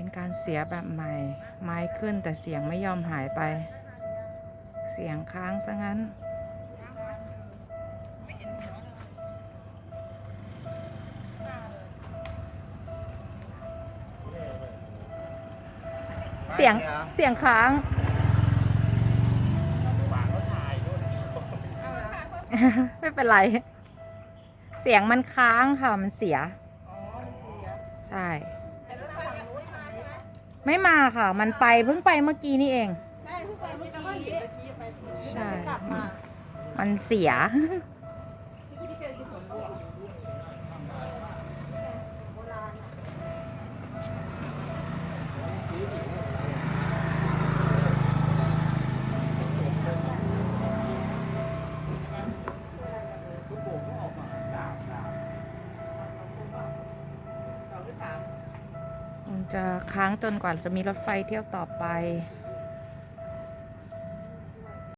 เป็นการเสียแบบใหม่ ไม้ขึ้นแต่เสียงไม่ยอมหายไป เสียงค้างซะงั้น เสียงเสียงค้างไม่เป็นไร เสียงมันค้างค่ะ มันเสีย ใช่ ไม่มาค่ะ มันไปเพิ่งไปเมื่อกี้นี่เอง ใช่เพิ่งไปเมื่อกี้ใช่กลับมา มันเสีย จะค้างจนกว่าจะมีรถไฟเที่ยวต่อไป